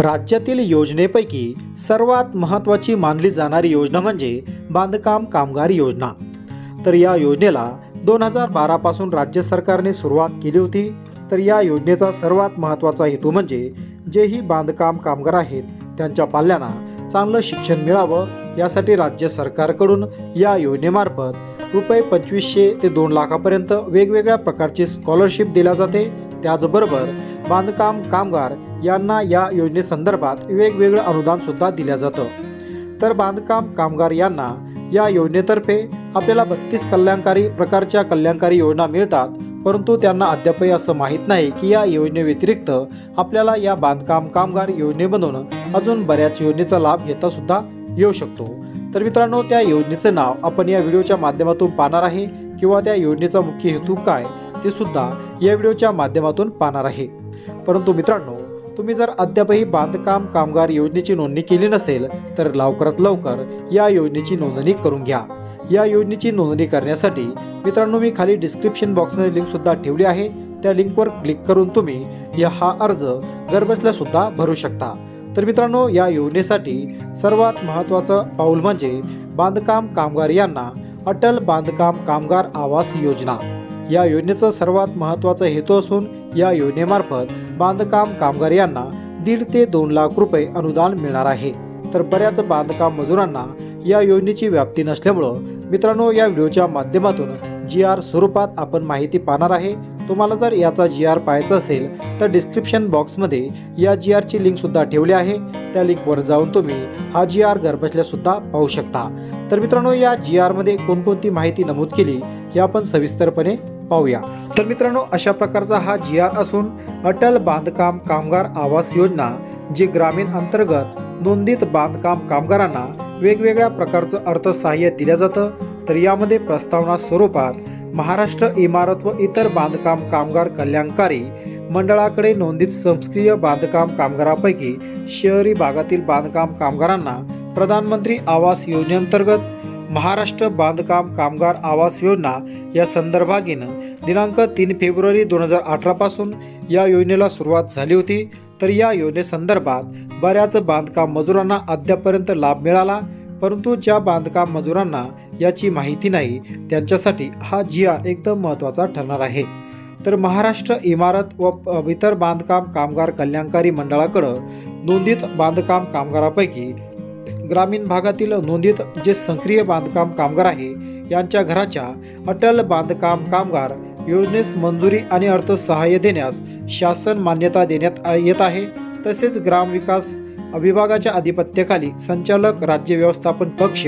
राज्यातील योजनेपैकी सर्वात महत्त्वाची मानली जाणारी योजना म्हणजे बांधकाम कामगार योजना. तर या योजनेला दोन हजार बारापासून राज्य सरकारने सुरुवात केली होती. तर या योजनेचा सर्वात महत्त्वाचा हेतू म्हणजे जेही बांधकाम कामगार आहेत त्यांच्या पाल्यांना चांगलं शिक्षण मिळावं. यासाठी राज्य सरकारकडून या योजनेमार्फत रुपये पंचवीसशे ते दोन लाखापर्यंत वेगवेगळ्या प्रकारची स्कॉलरशिप दिल्या जाते. त्याचबरोबर बांधकाम कामगार यांना या योजनेसंदर्भात वेगवेगळं अनुदान सुद्धा दिलं जातं. तर बांधकाम कामगार यांना या योजनेतर्फे आपल्याला बत्तीस कल्याणकारी प्रकारच्या कल्याणकारी योजना मिळतात परंतु त्यांना अद्यापही असं माहीत नाही की या योजनेव्यतिरिक्त आपल्याला या बांधकाम कामगार योजनेमधून अजून बऱ्याच योजनेचा लाभ घेता सुद्धा येऊ शकतो. तर मित्रांनो त्या योजनेचं नाव आपण या व्हिडिओच्या माध्यमातून पाहणार आहे किंवा त्या योजनेचा मुख्य हेतू काय? ते सुद्धा या व्हिडिओच्या माध्यमातून पाहणार आहे. परंतु मित्रांनो तुम्ही जर अद्यापही बांधकाम कामगार योजनेची नोंदणी केली नसेल तर लवकरात लवकर या योजनेची नोंदणी करून घ्या. या योजनेची नोंदणी करण्यासाठी मित्रांनो मी खाली डिस्क्रिप्शन बॉक्समध्ये लिंक सुद्धा ठेवली आहे. त्या लिंकवर क्लिक करून तुम्ही या हा अर्ज घरबसल्या सुद्धा भरू शकता. तर मित्रांनो या योजनेसाठी सर्वात महत्त्वाचं पाऊल म्हणजे बांधकाम कामगार यांना अटल बांधकाम कामगार आवास योजना. या योजनेचा सर्वात महत्त्वाचा हेतू असून या योजनेमार्फत बांधकाम कामगार यांना दीड ते दोन लाख रुपये अनुदान मिळणार आहे. तर बऱ्याच बांधकाम मजुरांना या योजनेची व्याप्ती नसल्यामुळं मित्रांनो या व्हिडिओच्या माध्यमातून जी आर स्वरूपात आपण माहिती पाहणार आहे. तुम्हाला जर याचा जी आर पाहायचा असेल तर डिस्क्रिप्शन बॉक्समध्ये या जी आरची लिंकसुद्धा ठेवली आहे. त्या लिंकवर जाऊन तुम्ही हा जी आर घरबसल्यासुद्धा पाहू शकता. तर मित्रांनो या जी आरमध्ये कोणकोणती माहिती नमूद केली हे आपण सविस्तरपणे पाहूया. तर मित्रांनो अशा प्रकारचा हा जी आर असून अटल बांधकाम कामगार आवास योजना जी ग्रामीण अंतर्गत नोंदित बांधकाम कामगारांना वेगवेगळ्या प्रकारचं अर्थसहाय्य दिलं जातं तर यामध्ये प्रस्तावना स्वरूपात महाराष्ट्र इमारत व इतर बांधकाम कामगार कल्याणकारी मंडळाकडे नोंदित संस्क्रिय बांधकाम कामगारापैकी शहरी भागातील बांधकाम कामगारांना प्रधानमंत्री आवास योजनेअंतर्गत महाराष्ट्र बांधकाम कामगार आवास योजना या संदर्भागीनं दिनांक तीन फेब्रुवारी दोन हजार अठरापासून या योजनेला सुरुवात झाली होती. तर या योजनेसंदर्भात बऱ्याच बांधकाम मजुरांना अद्यापर्यंत लाभ मिळाला परंतु ज्या बांधकाम मजुरांना याची माहिती नाही त्यांच्यासाठी हा जी आर एकदम महत्त्वाचा ठरणार आहे. तर महाराष्ट्र इमारत व इतर बांधकाम कामगार कल्याणकारी मंडळाकडं नोंदित बांधकाम कामगारापैकी ग्रामीण भागातील नोंदीत जे सक्रिय बांधकाम कामगार आहे यांच्या घराच्या अटल बांधकाम कामगार योजनेस मंजुरी आणि अर्थसहाय्य देण्यास शासन मान्यता देण्यात येत आहे. तसेच ग्रामविकास विभागाच्या आधिपत्याखाली संचालक राज्य व्यवस्थापन कक्ष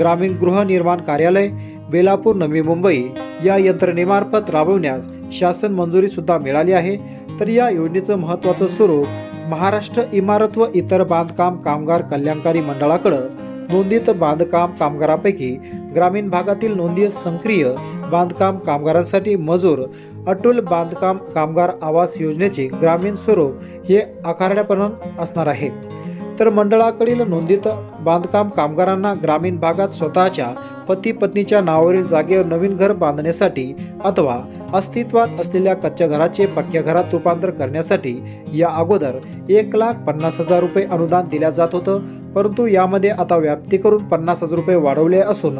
ग्रामीण गृहनिर्माण कार्यालय बेलापूर नवी मुंबई या यंत्रणेमार्फत राबवण्यास शासन मंजुरी सुद्धा मिळाली आहे. तर या योजनेचं महत्त्वाचं स्वरूप महाराष्ट्र इमारत व इतर बांधकाम कामगार कल्याणकारी मंडळाकडं नोंदित बांधकाम कामगारापैकी ग्रामीण भागातील नोंदीय सक्रिय बांधकाम कामगारांसाठी मजूर अटूल बांधकाम कामगार आवास योजनेचे ग्रामीण स्वरूप हे आकारण्याप्रमाणे असणार आहे. तर मंडळाकडील नोंदित बांधकाम कामगारांना ग्रामीण भागात स्वतःच्या पती पत्नीच्या नावावरील जागेवर नवीन घर बांधण्यासाठी अथवा अस्तित्वात असलेल्या कच्च्या घराचे पक्क्या घरात रूपांतर करण्यासाठी या अगोदर एक लाख पन्नास हजार रुपये अनुदान दिल्या जात होतं. परंतु यामध्ये आता व्याप्ती करून पन्नास हजार रुपये वाढवले असून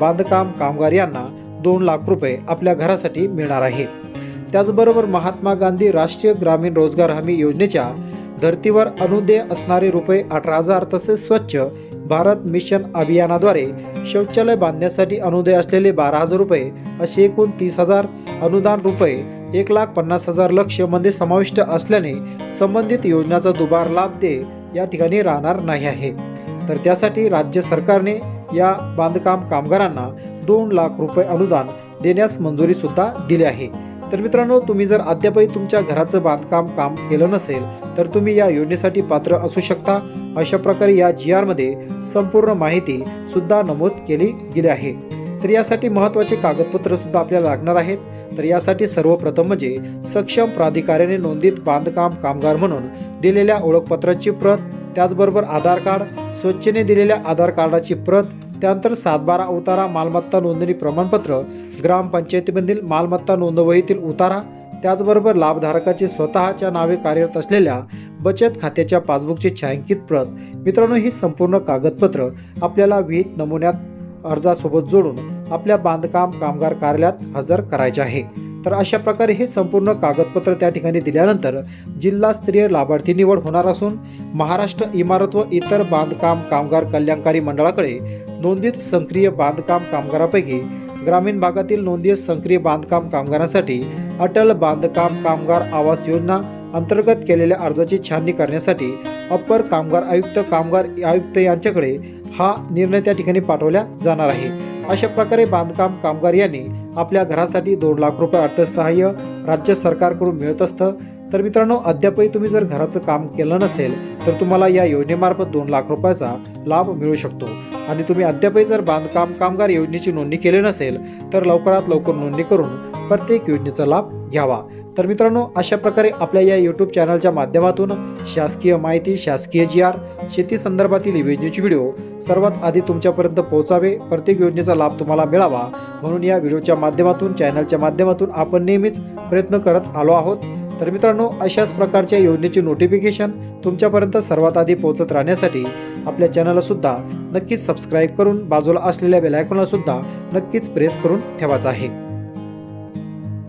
बांधकाम कामगार यांना दोन लाख रुपये आपल्या घरासाठी मिळणार आहे. त्याचबरोबर महात्मा गांधी राष्ट्रीय ग्रामीण रोजगार हमी योजनेच्या धर्तीवर अनुदेय असणारे रुपये अठरा हजार तसेच स्वच्छ भारत मिशन अभियानाद्वारे शौचालय बांधण्यासाठी अनुदय असलेले बारा हजार रुपये असे एकूण तीस हजार अनुदान रुपये एक लाख पन्नास हजार लक्षमध्ये समाविष्ट असल्याने संबंधित योजनाचा दुबार लाभ दे या ठिकाणी राहणार नाही आहे. तर त्यासाठी राज्य सरकारने या बांधकाम कामगारांना दोन लाख रुपये अनुदान देण्यास मंजुरी सुद्धा दिली आहे. तर मित्रांनो तुम्ही जर अद्यापही तुमच्या घराचं बांधकाम काम केलं नसेल तर तुम्ही या योजनेसाठी पात्र असू शकता. अशा प्रकारे या जी आरमध्ये संपूर्ण माहिती सुद्धा नमूद केली गेली आहे. तर यासाठी महत्त्वाचे कागदपत्र सुद्धा आपल्याला लागणार आहेत. तर यासाठी सर्वप्रथम म्हणजे सक्षम प्राधिकाऱ्याने नोंदित बांधकाम कामगार म्हणून दिलेल्या ओळखपत्राची प्रत त्याचबरोबर आधार कार्ड स्वच्छेने दिलेल्या आधार कार्डाची प्रत त्यानंतर सातबारा उतारा मालमत्ता नोंदणी प्रमाणपत्र ग्रामपंचायतीमधील मालमत्ता नोंदवहीतील उतारा त्याचबरोबर लाभधारकाची स्वतःच्या नावे कार्यरत असलेल्या बचत खात्याच्या पासबुकची छायांकित प्रत. मित्रांनो ही संपूर्ण कागदपत्र आपल्याला विहित नमुन्यात अर्जासोबत जोडून आपल्या बांधकाम कामगार कार्यालयात हजर करायचे आहे. तर अशा प्रकारे हे संपूर्ण कागदपत्र त्या ठिकाणी दिल्यानंतर जिल्हास्तरीय लाभार्थी निवड होणार असून महाराष्ट्र इमारत व इतर बांधकाम कामगार कल्याणकारी मंडळाकडे नोंदित सक्रिय बांधकाम कामगारापैकी ग्रामीण भागातील नोंदित सक्रिय बांधकाम कामगारांसाठी अटल बांधकाम कामगार आवास योजना अंतर्गत केलेल्या अर्जाची छाननी करण्यासाठी अप्पर कामगार आयुक्त कामगार आयुक्त यांच्याकडे हा निर्णय त्या ठिकाणी पाठवला जाणार आहे. अशा प्रकारे बांधकाम कामगार यांनी आपल्या घरासाठी दोन लाख रुपये अर्थसहाय्य राज्य सरकारकडून मिळत असतं. तर मित्रांनो अद्यापही तुम्ही जर घराचं काम केलं नसेल तर तुम्हाला या योजनेमार्फत दोन लाख रुपयाचा लाभ मिळू शकतो. आणि तुम्ही अद्यापही जर बांधकाम कामगार योजनेची नोंदणी केली नसेल तर लवकरात लवकर नोंदणी करून प्रत्येक योजनेचा लाभ घ्यावा. तर मित्रांनो अशा प्रकारे आपल्या या यूट्यूब चॅनलच्या माध्यमातून शासकीय माहिती शासकीय जी आर शेती संदर्भातील योजनेचे व्हिडिओ सर्वात आधी तुमच्यापर्यंत पोहोचावे. प्रत्येक योजनेचा लाभ तुम्हाला मिळावा. म्हणून या व्हिडिओच्या माध्यमातून चॅनलच्या माध्यमातून आपण नेहमीच प्रयत्न करत आलो आहोत. तर मित्रांनो अशाच प्रकारच्या योजनेची नोटिफिकेशन तुमच्यापर्यंत सर्वात आधी पोहोचत राहण्यासाठी आपल्या चॅनलला सुद्धा नक्कीच सबस्क्राईब करून बाजूला असलेल्या बेलायकॉनला सुद्धा नक्कीच प्रेस करून ठेवायचं आहे.